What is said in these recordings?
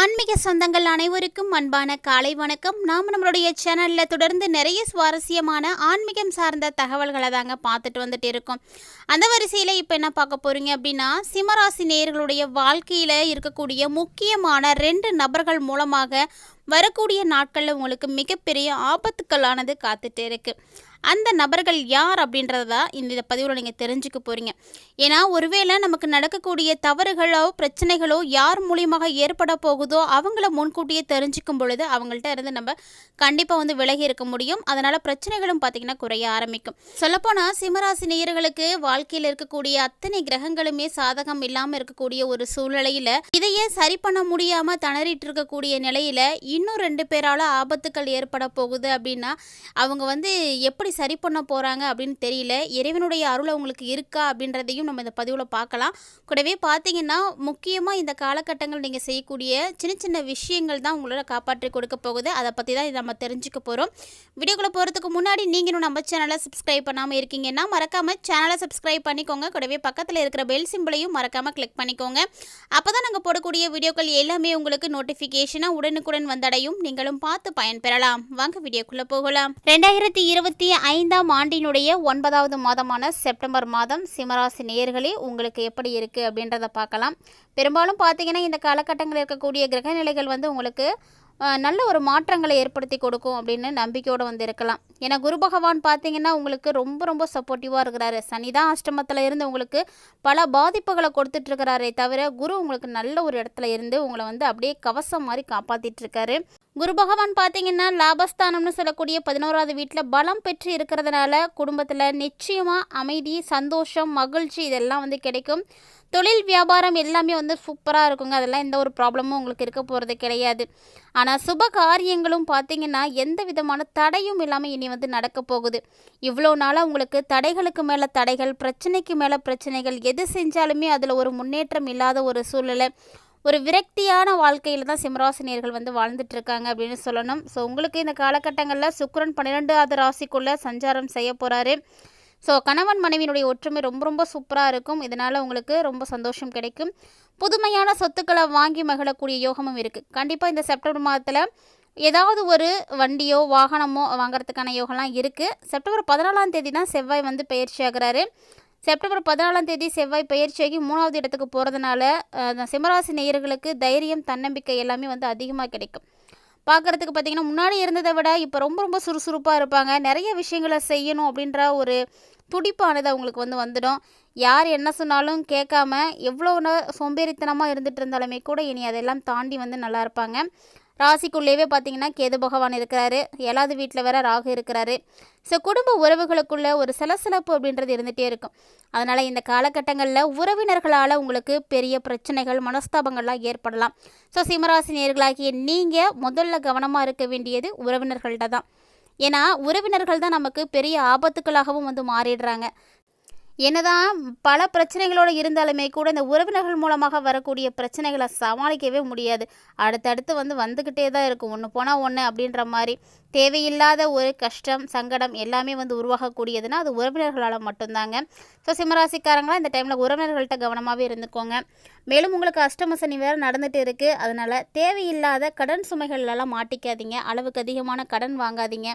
ஆன்மீக சொந்தங்கள் அனைவருக்கும் அன்பான காலை வணக்கம். நாம் நம்மளுடைய சேனலில் தொடர்ந்து நிறைய சுவாரஸ்யமான ஆன்மீகம் சார்ந்த தகவல்களை தாங்க பார்த்துட்டு வந்துட்டு இருக்கோம். அந்த வரிசையில் இப்போ என்ன பார்க்க போகிறீங்க அப்படின்னா சிம்மராசி நேயர்களுடைய வாழ்க்கையில் இருக்கக்கூடிய முக்கியமான ரெண்டு நபர்கள் மூலமாக வரக்கூடிய நாட்களில் உங்களுக்கு மிகப்பெரிய ஆபத்துக்களானது காத்துட்டு இருக்கு. அந்த நபர்கள் யார் அப்படின்றத இந்த பதிவில் நீங்கள் தெரிஞ்சுக்க போகிறீங்க ஏன்னா ஒருவேளை நமக்கு நடக்கக்கூடிய தவறுகளோ பிரச்சனைகளோ யார் மூலியமாக ஏற்பட போகுதோ அவங்கள முன்கூட்டியே தெரிஞ்சுக்கும் பொழுது அவங்கள்ட்ட இருந்து நம்ம கண்டிப்பாக வந்து விலகி இருக்க முடியும். அதனால் பிரச்சனைகளும் பார்த்திங்கன்னா குறைய ஆரம்பிக்கும். சொல்லப்போனால் சிம்மராசி நேயர்களுக்கு வாழ்க்கையில் இருக்கக்கூடிய அத்தனை கிரகங்களுமே சாதகம் இல்லாமல் இருக்கக்கூடிய ஒரு சூழ்நிலையில் இதையே சரி பண்ண முடியாமல் திணறிட்டு இருக்கக்கூடிய நிலையில் இன்னும் ரெண்டு பேரால் ஆபத்துக்கள் ஏற்பட போகுது அப்படின்னா அவங்க வந்து எப்படி சரி பண்ண போகிறாங்க அப்படின்னு தெரியல. இறைவனுடைய அருள் அவங்களுக்கு இருக்கா அப்படின்றதையும் நம்ம இந்த பதிவில் பார்க்கலாம். கூடவே பார்த்தீங்கன்னா முக்கியமாக இந்த காலகட்டங்கள் நீங்கள் செய்யக்கூடிய சின்ன சின்ன விஷயங்கள் தான் உங்களோட காப்பாற்றி கொடுக்க போகுது. அதை பற்றி தான் நம்ம தெரிஞ்சுக்க போகிறோம் வீடியோக்குள்ளே போகிறதுக்கு முன்னாடி நீங்களும் நம்ம சேனலை சப்ஸ்கிரைப் பண்ணாமல் இருக்கீங்கன்னா மறக்காமல் சேனலை சப்ஸ்கிரைப் பண்ணிக்கோங்க. கூடவே பக்கத்தில் இருக்கிற பெல் சிம்பிளையும் மறக்காமல் கிளிக் பண்ணிக்கோங்க. அப்போ தான் நாங்கள் போடக்கூடிய வீடியோக்கள் எல்லாமே உங்களுக்கு நோட்டிஃபிகேஷனாக உடனுக்குடன் வந்தடையும் நீங்களும் பார்த்து பயன்பெறலாம். வாங்க வீடியோக்குள்ளே போகலாம். ரெண்டாயிரத்தி இருபத்தி ஐந்தாம் ஆண்டினுடைய ஒன்பதாவது மாதமான செப்டம்பர் மாதம் சிம்மராசி நேர்களே உங்களுக்கு எப்படி இருக்குது அப்படின்றத பார்க்கலாம். பெரும்பாலும் பார்த்தீங்கன்னா இந்த காலகட்டங்களில் இருக்கக்கூடிய கிரக நிலைகள் வந்து உங்களுக்கு நல்ல ஒரு மாற்றங்களை ஏற்படுத்தி கொடுக்கும் அப்படின்னு நம்பிக்கையோடு வந்து இருக்கலாம் ஏன்னா குரு பகவான் பார்த்தீங்கன்னா உங்களுக்கு ரொம்ப ரொம்ப சப்போர்ட்டிவாக இருக்கிறாரு. சனி தான் அஷ்டமத்தில் இருந்து உங்களுக்கு பல பாதிப்புகளை கொடுத்துட்ருக்கிறாரே தவிர குரு உங்களுக்கு நல்ல ஒரு இடத்துல இருந்து உங்களை வந்து அப்படியே கவசம் மாதிரி காப்பாற்றிட்டுருக்காரு குரு பகவான் பார்த்தீங்கன்னா லாபஸ்தானம்னு சொல்லக்கூடிய பதினோராவது வீட்டில் பலம் பெற்று இருக்கிறதுனால குடும்பத்தில் நிச்சயமாக அமைதி சந்தோஷம் மகிழ்ச்சி இதெல்லாம் வந்து கிடைக்கும். தொழில் வியாபாரம் எல்லாமே வந்து சூப்பராக இருக்குங்க. அதெல்லாம் எந்த ஒரு ப்ராப்ளமும் உங்களுக்கு இருக்க போகிறது கிடையாது. ஆனால் சுப காரியங்களும் பார்த்தீங்கன்னா எந்த விதமான தடையும் இல்லாமல் இனி வந்து நடக்க போகுது. இவ்வளோ நாளாக உங்களுக்கு தடைகளுக்கு மேலே தடைகள் பிரச்சனைக்கு மேலே பிரச்சனைகள் எது செஞ்சாலுமே அதில் ஒரு முன்னேற்றம் இல்லாத ஒரு சூழ்நிலை ஒரு விரக்தியான வாழ்க்கையில் தான் சிம்மராசினியர்கள் வந்து வாழ்ந்துட்டுருக்காங்க அப்படின்னு சொல்லணும். ஸோ உங்களுக்கு இந்த காலகட்டங்களில் சுக்கரன் பன்னிரெண்டாவது ராசிக்குள்ளே சஞ்சாரம் செய்ய போகிறாரு ஸோ கணவன் மனைவியினுடைய ஒற்றுமை ரொம்ப ரொம்ப சூப்பராக இருக்கும். இதனால் உங்களுக்கு ரொம்ப சந்தோஷம் கிடைக்கும். புதுமையான சொத்துக்களை வாங்கி மகிழக்கூடிய யோகமும் இருக்குது கண்டிப்பாக இந்த செப்டம்பர் மாதத்தில் ஏதாவது ஒரு வண்டியோ வாகனமோ வாங்குறதுக்கான யோகம்லாம் இருக்குது செப்டம்பர் பதினாலாம் தேதி தான் செவ்வாய் வந்து பயிற்சி ஆகிறாரு. செப்டம்பர் பதினாலாம் தேதி செவ்வாய் பயிற்சியாகி மூணாவது இடத்துக்கு போகிறதுனால சிம்மராசி நேயர்களுக்கு தைரியம் தன்னம்பிக்கை எல்லாமே வந்து அதிகமாக கிடைக்கும். பார்க்குறதுக்கு பார்த்தீங்கன்னா முன்னாடி இருந்ததை விட இப்போ ரொம்ப ரொம்ப சுறுசுறுப்பாக இருப்பாங்க. நிறைய விஷயங்களை செய்யணும் அப்படின்ற ஒரு துடிப்பானது அவங்களுக்கு வந்து வந்துடும். யார் என்ன சொன்னாலும் கேட்காம எவ்வளோ சோம்பேறித்தனமாக இருந்துட்டு இருந்தாலுமே கூட இனி அதெல்லாம் தாண்டி வந்து நல்லா இருப்பாங்க. ராசிக்குள்ளேயே பார்த்தீங்கன்னா கேது பகவான் இருக்கிறாரு. ஏழாவது வீட்டில் வேற ராகு இருக்கிறாரு. ஸோ குடும்ப உறவுகளுக்குள்ள ஒரு சலசலப்பு அப்படின்றது இருந்துகிட்டே இருக்கும். அதனால் இந்த காலகட்டங்களில் உறவினர்களால் உங்களுக்கு பெரிய பிரச்சனைகள் மனஸ்தாபங்கள்லாம் ஏற்படலாம். ஸோ சிம்மராசி நேர்களாகிய நீங்கள் முதல்ல கவனமாக இருக்க வேண்டியது உறவினர்கள்ட்ட தான். ஏன்னா உறவினர்கள் தான் நமக்கு பெரிய ஆபத்துக்களாகவும் வந்து மாறிடுறாங்க. என்னதான் பல பிரச்சனைகளோடு இருந்தாலுமே கூட இந்த உறவினர்கள் மூலமாக வரக்கூடிய பிரச்சனைகளை சமாளிக்கவே முடியாது. அடுத்தடுத்து வந்து வந்துக்கிட்டே தான் இருக்கும். ஒன்று போனால் ஒன்று அப்படின்ற மாதிரி தேவையில்லாத ஒரு கஷ்டம் சங்கடம் எல்லாமே வந்து உருவாகக்கூடியதுன்னா அது உறவினர்களால் மட்டும்தாங்க. ஸோ சிம்மராசிக்காரங்களாம் இந்த டைமில் உறவினர்கள்ட்ட கவனமாகவே இருந்துக்கோங்க. மேலும் உங்களுக்கு அஷ்டம சனி வேறு நடந்துகிட்டு இருக்குது அதனால் தேவையில்லாத கடன் சுமைகள்லாம் மாட்டிக்காதீங்க. அளவுக்கு அதிகமான கடன் வாங்காதீங்க.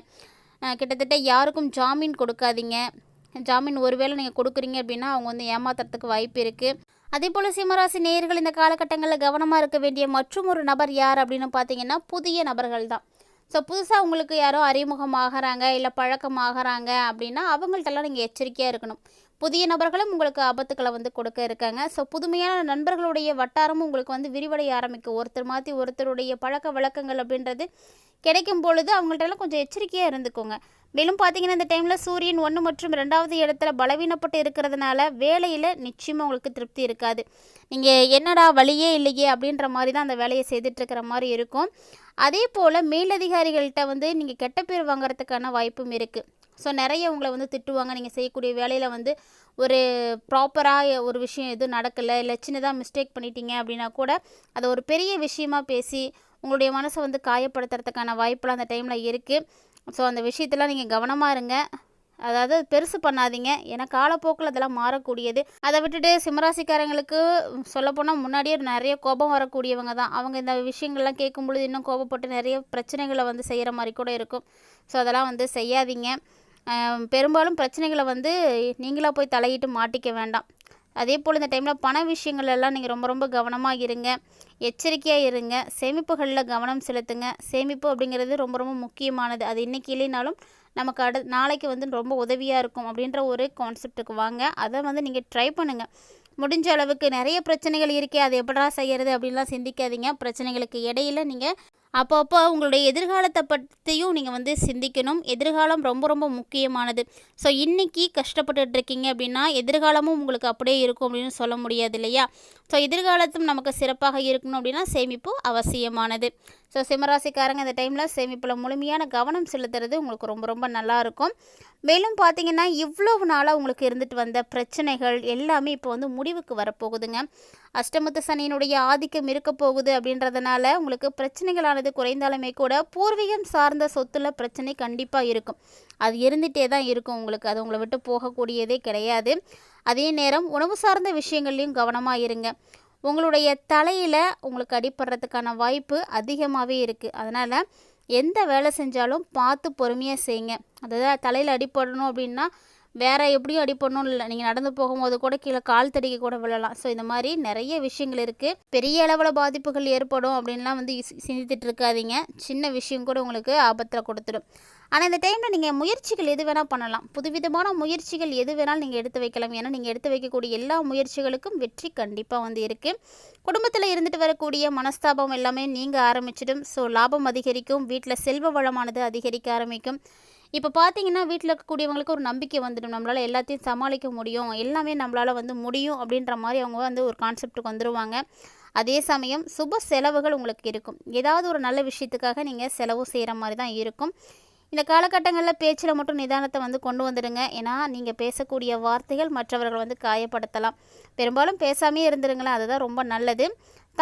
கிட்டத்தட்ட யாருக்கும் ஜாமீன் கொடுக்காதீங்க. ஜாமீன் ஒருவேளை நீங்கள் கொடுக்குறீங்க அப்படின்னா அவங்க வந்து ஏமாத்துறதுக்கு வாய்ப்பு இருக்குது அதே போல் சிம்மராசி நேயர்கள் இந்த காலகட்டங்களில் கவனமாக இருக்க வேண்டிய மற்றும் ஒரு நபர் யார் அப்படின்னு பார்த்தீங்கன்னா புதிய நபர்கள் தான். ஸோ புதுசாக உங்களுக்கு யாரோ அறிமுகமாகறாங்க இல்லை பழக்கமாகறாங்க அப்படின்னா அவங்கள்ட்டெல்லாம் நீங்கள் எச்சரிக்கையாக இருக்கணும். புதிய நபர்களும் உங்களுக்கு ஆபத்துக்களை வந்து கொடுக்க இருக்காங்க. ஸோ புதுமையான நண்பர்களுடைய வட்டாரமும் உங்களுக்கு வந்து விரிவடைய ஆரம்பிக்கும் ஒருத்தர் மாற்றி ஒருத்தருடைய பழக்க வழக்கங்கள் அப்படின்றது கிடைக்கும் பொழுது அவங்கள்ட்டெல்லாம் கொஞ்சம் எச்சரிக்கையாக இருந்துக்கோங்க. மேலும் பார்த்தீங்கன்னா இந்த டைமில் சூரியன் ஒன்று மற்றும் ரெண்டாவது இடத்துல பலவீனப்பட்டு இருக்கிறதுனால வேலையில் நிச்சயமாக உங்களுக்கு திருப்தி இருக்காது. நீங்கள் என்னடா வழியே இல்லையே அப்படின்ற மாதிரி தான் அந்த வேலையை செய்துட்ருக்கிற மாதிரி இருக்கும். அதே போல் மேலதிகாரிகள்கிட்ட வந்து நீங்கள் கெட்ட பேர் வாங்குறதுக்கான வாய்ப்பும் இருக்குது ஸோ நிறைய உங்களை வந்து திட்டுவாங்க. நீங்கள் செய்யக்கூடிய வேலையில் வந்து ஒரு ப்ராப்பராக ஒரு விஷயம் எதுவும் நடக்கலை இல்லை சின்னதாக மிஸ்டேக் பண்ணிட்டீங்க அப்படின்னா கூட அதை ஒரு பெரிய விஷயமா பேசி உங்களுடைய மனசை வந்து காயப்படுத்துறதுக்கான வாய்ப்பெலாம் அந்த டைமில் இருக்குது ஸோ அந்த விஷயத்தெல்லாம் நீங்கள் கவனமாக இருங்க. அதாவது பெருசு பண்ணாதீங்க. ஏன்னா காலப்போக்கில் அதெல்லாம் மாறக்கூடியது. அதை விட்டுட்டு சிம்மராசிக்காரங்களுக்கு சொல்லப்போனால் முன்னாடியே நிறைய கோபம் வரக்கூடியவங்க தான். அவங்க இந்த விஷயங்கள்லாம் கேட்கும் பொழுது இன்னும் கோபப்பட்டு நிறைய பிரச்சனைகளை வந்து செய்கிற மாதிரி கூட இருக்கும். ஸோ அதெல்லாம் வந்து செய்யாதீங்க. பெரும்பாலும் பிரச்சனைகளை வந்து நீங்களாக போய் தலையிட்டு மாட்டிக்க வேண்டாம். அதே போல் இந்த டைமில் பண விஷயங்கள் எல்லாம் நீங்கள் ரொம்ப ரொம்ப கவனமாக இருங்க. எச்சரிக்கையாக இருங்க. சேமிப்புகளில் கவனம் செலுத்துங்க. சேமிப்பு அப்படிங்கிறது ரொம்ப ரொம்ப முக்கியமானது. அது இன்றைக்கி இல்லைனாலும் நமக்கு அடு நாளைக்கு வந்து ரொம்ப உதவியாக இருக்கும் அப்படின்ற ஒரு கான்செப்ட்டுக்கு வாங்க. அதை வந்து நீங்கள் ட்ரை பண்ணுங்கள் முடிஞ்ச அளவுக்கு நிறைய பிரச்சனைகள் இருக்கே அது எப்படா செய்கிறது அப்படின்லாம் சிந்திக்காதீங்க. பிரச்சனைகளுக்கு இடையில நீங்கள் அப்பப்போ உங்களுடைய எதிர்காலத்தை பற்றியும் நீங்கள் வந்து சிந்திக்கணும். எதிர்காலம் ரொம்ப ரொம்ப முக்கியமானது. ஸோ இன்றைக்கி கஷ்டப்பட்டுட்டு இருக்கீங்க அப்படின்னா எதிர்காலமும் உங்களுக்கு அப்படியே இருக்கும் அப்படின்னு சொல்ல முடியாது இல்லையா? ஸோ எதிர்காலத்தும் நமக்கு சிறப்பாக இருக்கணும் அப்படின்னா சேமிப்பு அவசியமானது. ஸோ சிம்மராசிக்காரங்க இந்த டைமில் சேமிப்பில் முழுமையான கவனம் செலுத்துறது உங்களுக்கு ரொம்ப ரொம்ப நல்லாயிருக்கும் மேலும் பார்த்தீங்கன்னா இவ்வளவு நாளாக உங்களுக்கு இருந்துட்டு வந்த பிரச்சனைகள் எல்லாமே இப்போ வந்து முடிவுக்கு வரப்போகுதுங்க. அஷ்டமத்து சனியினுடைய ஆதிக்கம் இருக்க போகுது அப்படின்றதுனால உங்களுக்கு பிரச்சனைகளானது குறைந்தாலுமே கூட பூர்வீகம் சார்ந்த சொத்துல பிரச்சனை கண்டிப்பாக இருக்கும். அது இருந்துகிட்டே தான் இருக்கும் உங்களுக்கு. அது உங்களை விட்டு போகக்கூடியதே கிடையாது. அதே நேரம் உணவு சார்ந்த விஷயங்கள்லையும் கவனமாக இருங்க. உங்களுடைய தலையில் உங்களுக்கு அடிப்படுறதுக்கான வாய்ப்பு அதிகமாகவே இருக்குது அதனால் எந்த வேலை செஞ்சாலும் பார்த்து பொறுமையாக செய்யுங்க அதாவது தலையில் அடிப்படணும் அப்படின்னா வேறு எப்படியும் அடிப்படணும் இல்லை. நீங்கள் நடந்து போகும்போது கூட கீழே கால் தடிக்க கூட விழலாம். ஸோ இந்த மாதிரி நிறைய விஷயங்கள் இருக்குது பெரிய அளவில் பாதிப்புகள் ஏற்படும் அப்படின்லாம் வந்து சிந்தித்துட்டு இருக்காதீங்க. சின்ன விஷயம் கூட உங்களுக்கு ஆபத்தில் கொடுத்துடும். ஆனால் இந்த டைமில் நீங்கள் முயற்சிகள் எது வேணால் பண்ணலாம். புதுவிதமான முயற்சிகள் எது வேணாலும் நீங்கள் எடுத்து வைக்கலாம். ஏன்னா நீங்கள் எடுத்து வைக்கக்கூடிய எல்லா முயற்சிகளுக்கும் வெற்றி கண்டிப்பாக வந்து இருக்குது குடும்பத்தில் இருந்துட்டு வரக்கூடிய மனஸ்தாபம் எல்லாமே நீங்கள் ஆரம்பிச்சிடும். ஸோ லாபம் அதிகரிக்கும். வீட்டில் செல்வ வளமானது அதிகரிக்க ஆரம்பிக்கும். இப்போ பார்த்தீங்கன்னா வீட்டில் இருக்கக்கூடியவங்களுக்கு ஒரு நம்பிக்கை வந்துடும். நம்மளால் எல்லாத்தையும் சமாளிக்க முடியும். எல்லாமே நம்மளால் வந்து முடியும் அப்படின்ற மாதிரி அவங்க வந்து ஒரு கான்செப்ட்டுக்கு வந்துடுவாங்க அதே சமயம் சுப செலவுகள் உங்களுக்கு இருக்கும். ஏதாவது ஒரு நல்ல விஷயத்துக்காக நீங்கள் செலவு செய்கிற மாதிரி தான் இருக்கும். இந்த காலகட்டங்களில் பேச்சில் மட்டும் நிதானத்தை வந்து கொண்டு வந்துடுங்க. ஏன்னா நீங்கள் பேசக்கூடிய வார்த்தைகள் மற்றவர்கள் வந்து காயப்படுத்தலாம். பெரும்பாலும் பேசாமே இருந்துருங்களேன். அதுதான் ரொம்ப நல்லது.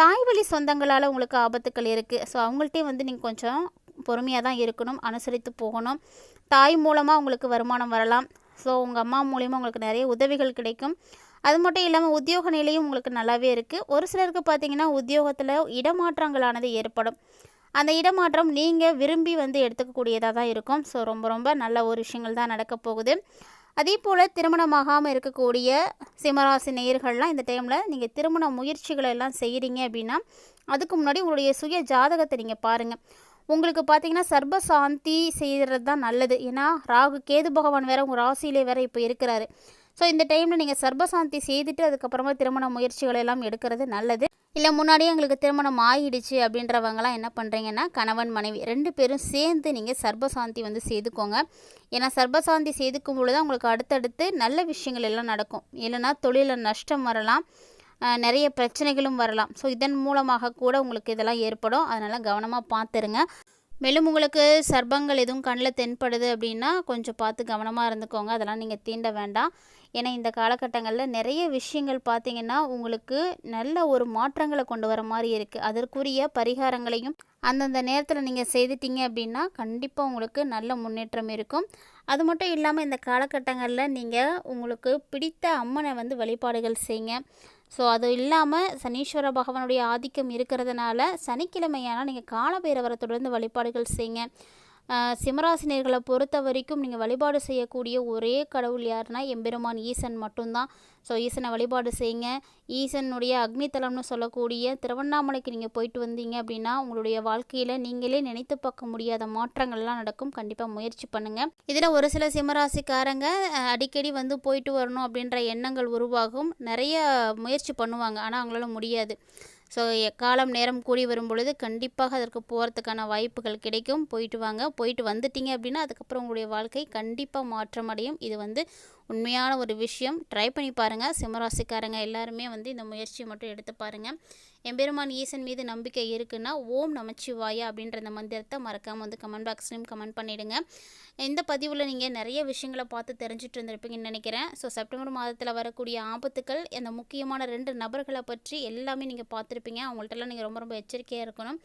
தாய் வழி சொந்தங்களால் உங்களுக்கு ஆபத்துக்கள் இருக்குது ஸோ அவங்கள்ட்டையும் வந்து நீங்கள் கொஞ்சம் பொறுமையாக தான் இருக்கணும். அனுசரித்து போகணும். தாய் மூலமாக உங்களுக்கு வருமானம் வரலாம். ஸோ உங்கள் அம்மா மூலியமாக உங்களுக்கு நிறைய உதவிகள் கிடைக்கும். அது மட்டும் இல்லாமல் உத்தியோக நிலையும் உங்களுக்கு நல்லாவே இருக்குது ஒரு சிலருக்கு பார்த்தீங்கன்னா உத்தியோகத்தில் இடமாற்றங்களானது ஏற்படும். அந்த இடமாற்றம் நீங்கள் விரும்பி வந்து எடுத்துக்கக்கூடியதாக தான் இருக்கும். ஸோ ரொம்ப ரொம்ப நல்ல ஒரு விஷயங்கள் தான் நடக்க போகுது. அதே போல் திருமணமாகாமல் இருக்கக்கூடிய சிம்மராசி நேயர்கள்லாம் இந்த டைமில் நீங்கள் திருமண முயற்சிகளை எல்லாம் செய்கிறீங்க அப்படின்னா அதுக்கு முன்னாடி உங்களுடைய சுய ஜாதகத்தை நீங்கள் பாருங்கள் உங்களுக்கு பார்த்தீங்கன்னா சர்ப சாந்தி செய்கிறது தான் நல்லது. ஏன்னா ராகு கேது பகவான் வேற உங்கள் ராசியிலே வேற இப்போ இருக்கிறாரு. ஸோ இந்த டைமில் நீங்கள் சர்பசாந்தி செய்துட்டு அதுக்கப்புறமா திருமண முயற்சிகள் எல்லாம் எடுக்கிறது நல்லது. இல்லை முன்னாடியே எங்களுக்கு திருமணம் ஆகிடுச்சு அப்படின்றவங்கலாம் என்ன பண்ணுறீங்கன்னா கணவன் மனைவி ரெண்டு பேரும் சேர்ந்து நீங்கள் சர்பசாந்தி வந்து செய்துக்கோங்க. ஏன்னா சர்பசாந்தி செய்துக்கும் பொழுது தான் உங்களுக்கு அடுத்தடுத்து நல்ல விஷயங்கள் எல்லாம் நடக்கும். இல்லைன்னா தொழிலில் நஷ்டம் வரலாம். நிறைய பிரச்சனைகளும் வரலாம். ஸோ இதன் மூலமாக கூட உங்களுக்கு இதெல்லாம் ஏற்படும். அதனால் கவனமாக பார்த்துருங்க. மேலும் உங்களுக்கு சர்ப்பங்கள் எதுவும் கண்ணில் தென்படுது அப்படின்னா கொஞ்சம் பார்த்து கவனமாக இருந்துக்கோங்க. அதெல்லாம் நீங்கள் தீண்ட வேண்டாம். ஏன்னா இந்த காலகட்டங்களில் நிறைய விஷயங்கள் பார்த்தீங்கன்னா உங்களுக்கு நல்ல ஒரு மாற்றங்களை கொண்டு வர மாதிரி இருக்குது அதற்குரிய பரிகாரங்களையும் அந்தந்த நேரத்தில் நீங்கள் செய்துட்டீங்க அப்படின்னா கண்டிப்பாக உங்களுக்கு நல்ல முன்னேற்றம் இருக்கும். அது மட்டும் இல்லாமல் இந்த காலகட்டங்களில் நீங்கள் உங்களுக்கு பிடித்த அம்மனை வந்து வழிபாடுகள் செய்யுங்க. ஸோ அது இல்லாமல் சனீஸ்வர பகவானுடைய ஆதிக்கம் இருக்கிறதுனால சனிக்கிழமையானால் நீங்கள் காலபைரவரை தொடர்ந்து வழிபாடுகள் செய்யுங்க சிம்மராசினியர்களை பொறுத்த வரைக்கும் நீங்கள் வழிபாடு செய்யக்கூடிய ஒரே கடவுள் யாருன்னா எம்பெருமான் ஈசன் மட்டும்தான். ஸோ ஈசனை வழிபாடு செய்யுங்க. ஈசனுடைய அக்னித்தலம்னு சொல்லக்கூடிய திருவண்ணாமலைக்கு நீங்கள் போயிட்டு வந்தீங்க அப்படின்னா உங்களுடைய வாழ்க்கையில் நீங்களே நினைத்து பார்க்க முடியாத மாற்றங்கள்லாம் நடக்கும். கண்டிப்பாக முயற்சி பண்ணுங்கள் இதில் ஒரு சில சிம்மராசிக்காரங்க அடிக்கடி வந்து போயிட்டு வரணும் அப்படின்ற எண்ணங்கள் உருவாகும். நிறைய முயற்சி பண்ணுவாங்க. ஆனால் அவங்களால முடியாது. ஸோ எக்காலம் நேரம் கூடி வரும் பொழுது கண்டிப்பாக அதற்கு போகிறதுக்கான வாய்ப்புகள் கிடைக்கும். போயிட்டு வாங்க. போயிட்டு வந்துட்டீங்க அப்படின்னா அதுக்கப்புறம் உங்களுடைய வாழ்க்கை கண்டிப்பாக மாற்றமடையும். இது வந்து உண்மையான ஒரு விஷயம். ட்ரை பண்ணி பாருங்கள் சிம்மராசிக்காரங்க எல்லாருமே வந்து இந்த முயற்சியை மட்டும் எடுத்து பாருங்கள் எம்பெருமான் ஈசன் மீது நம்பிக்கை இருக்குன்னா ஓம் நமச்சிவாயா அப்படின்ற இந்த மந்திரத்தை மறக்காமல் வந்து கமெண்ட் பாக்ஸ்லையும் கமெண்ட் பண்ணிவிடுங்க இந்த பதிவில் நீங்கள் நிறைய விஷயங்களை பார்த்து தெரிஞ்சுட்டு இருந்திருப்பீங்கன்னு நினைக்கிறேன். ஸோ செப்டம்பர் மாதத்தில் வரக்கூடிய ஆபத்துக்கள் அந்த முக்கியமான ரெண்டு நபர்களை பற்றி எல்லாமே நீங்கள் பார்த்துருப்பீங்க. அவங்கள்ட்டலாம் நீங்கள் ரொம்ப ரொம்ப எச்சரிக்கையாக இருக்கணும்.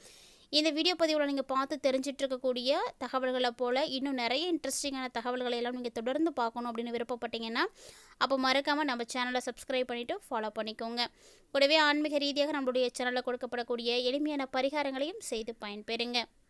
இந்த வீடியோ பதிவில் நீங்கள் பார்த்து தெரிஞ்சிட்டு இருக்கக்கூடிய தகவல்களை போல் இன்னும் நிறைய இன்ட்ரெஸ்டிங்கான தகவல்களை எல்லாம் நீங்கள் தொடர்ந்து பார்க்கணும் அப்படின்னு விருப்பப்பட்டீங்கன்னா அப்போ மறக்காமல் நம்ம சேனலை சப்ஸ்கிரைப் பண்ணிவிட்டு ஃபாலோ பண்ணிக்கோங்க. கூடவே ஆன்மீக ரீதியாக நம்மளுடைய சேனலில் கொடுக்கப்படக்கூடிய எளிமையான பரிகாரங்களையும் செய்து பயன்பெறுங்க.